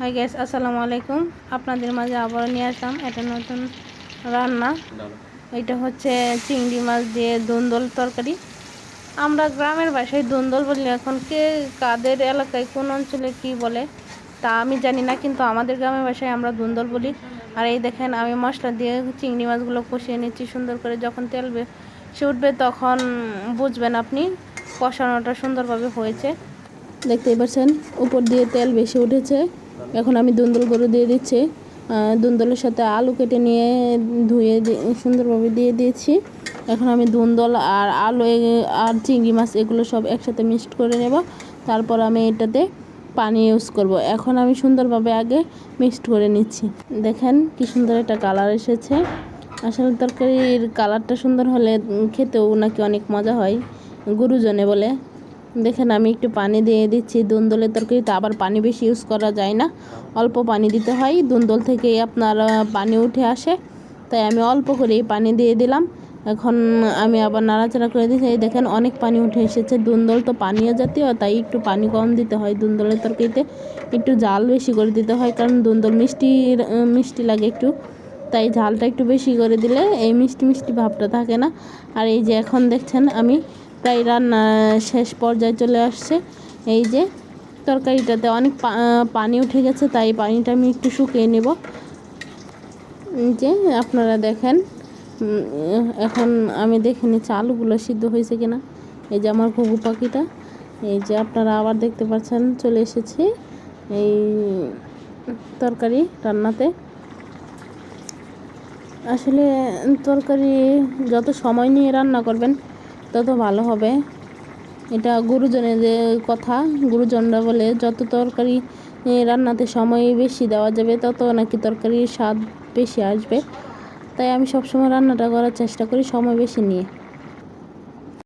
High gas আসসালামু আলাইকুম। আপনাদের মাঝে আবারও নিয়ে আসলাম একটা নতুন রান্না। এটা হচ্ছে চিংড়ি মাছ দিয়ে দন্দল তরকারি। আমরা গ্রামের বাসায় দন্দল বলি, এখন কে কাদের এলাকায়, কোন অঞ্চলে কি বলে তা আমি জানি না, কিন্তু আমাদের গ্রামের বাসায় আমরা দন্দল বলি। আর এই দেখেন, আমি মশলা দিয়ে চিংড়ি মাছগুলো কষিয়ে নিচ্ছি সুন্দর করে। যখন তেল সে উঠবে তখন বুঝবেন আপনি কষানোটা সুন্দরভাবে হয়েছে। দেখতেই পাচ্ছেন, উপর দিয়ে তেল বেশি উঠেছে। এখন আমি দুন্দল গরু দিয়ে দিচ্ছি। দুন্দলের সাথে আলু কেটে নিয়ে ধুয়ে সুন্দরভাবে দিয়ে দিয়েছি। এখন আমি দুন্দল আর আলু আর চিংড়ি মাছ এগুলো সব একসাথে মিক্সড করে নেব। তারপর আমি এটাতে পানি ইউজ করব। এখন আমি সুন্দরভাবে আগে মিক্সড করে নিচ্ছি। দেখেন কি সুন্দর একটা কালার এসেছে। আসলে তরকারির কালারটা সুন্দর হলে খেতেও নাকি অনেক মজা হয়। গুরুজনে বলে। দেখেন, আমি একটু পানি দিয়ে দিচ্ছি দুন্দলের তরকারিতে, আবার পানি বেশি ইউজ করা যায় না। অল্প পানি দিতে হয়, দুন্দল থেকে আপনার পানি উঠে আসে। তাই আমি অল্প করেই পানি দিয়ে দিলাম। এখন আমি আবার নাড়াচাড়া করে দিচ্ছি। এই দেখেন, অনেক পানি উঠে এসেছে। দুন্দল তো পানীয় জাতীয়, তাই একটু পানি কম দিতে হয় দুন্দলের তরকারিতে। একটু জাল বেশি করে দিতে হয়, কারণ দুন্দল মিষ্টি মিষ্টি লাগে একটু। তাই ঝালটা একটু বেশি করে দিলে এই মিষ্টি মিষ্টি ভাবটা থাকে না। আর এই যে এখন দেখছেন আমি প্রায় রান্না শেষ পর্যায়ে চলে আসছে। এই যে তরকারিটাতে অনেক পানি উঠে গেছে, তাই পানিটা আমি একটু শুকিয়ে নেব। যে আপনারা দেখেন এখন আমি দেখে নিচ্ছি আলুগুলো সিদ্ধ হয়েছে কিনা। এই যে আমার ঘুঘু পাখিটা, এই যে আপনারা আবার দেখতে পাচ্ছেন, চলে এসেছে এই তরকারি রান্নাতে। আসলে তরকারি যত সময় নিয়ে রান্না করবেন তত ভালো হবে। এটা গুরুজনের কথা, গুরুজনরা বলে, যত তরকারি রান্নাতে সময় বেশি দেওয়া যাবে, তত নাকি তরকারির স্বাদ বেশি আসবে। তাই আমি সবসময় রান্নাটা করার চেষ্টা করি সময় বেশি নিয়ে।